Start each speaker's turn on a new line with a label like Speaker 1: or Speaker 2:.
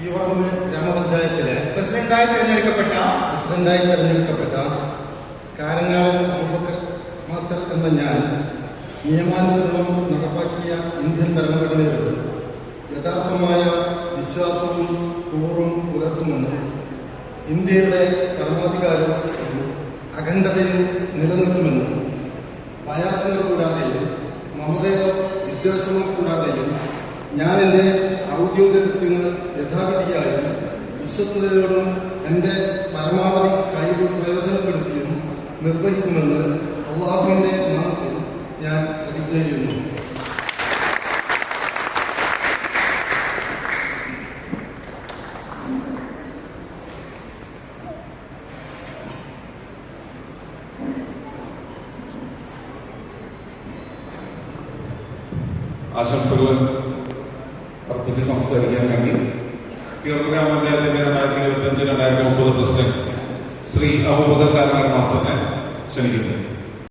Speaker 1: യുവകുന്ന് ഗ്രാമപഞ്ചായത്തിലെ
Speaker 2: പ്രസിഡന്റായി തിരഞ്ഞെടുക്കപ്പെട്ട
Speaker 1: പ്രസിഡന്റായി തെരഞ്ഞെടുക്കപ്പെട്ട കാരങ്ങാട് അബൂബക്കർ മാസ്റ്റർ എന്ന ഞാൻ നിയമാനുസരണം നടപ്പാക്കിയ ഇന്ത്യൻ ഭരണഘടനയോട് യഥാർത്ഥമായ വിശ്വാസവും കൂറും പുലർത്തുമെന്ന് ഇന്ത്യയുടെ പരമാധികാരം അഖണ്ഡതയിൽ നിലനിർത്തുമെന്നും പ്രയാസങ്ങൾ കൂടാതെയും മമതയോ വിദ്വേഷമോ കൂടാതെയും കൃത്യങ്ങൾ യഥാവിധിയായും വിശ്വസ്തയോടും എന്റെ പരമാവധി കഴിവ് പ്രയോജനപ്പെടുത്തിയും നിർവഹിക്കുമെന്ന് അള്ളാഹുവിന്റെ നാമത്തിൽ ഞാൻ പ്രതിജ്ഞ ചെയ്യുന്നു
Speaker 3: ആശംസകൾ അർപ്പിച്ച് സംസാരിക്കാൻ വേണ്ടി. കിഴക്ക് ഗ്രാമപഞ്ചായത്തിന്റെ രണ്ടായിരത്തി ഇരുപത്തി അഞ്ച് രണ്ടായിരത്തി മുപ്പത് പ്രസിഡന്റ് ശ്രീ അബൂബക്കർ കാരനാർ മാസ്റ്ററിനെ ക്ഷണിക്കുന്നു.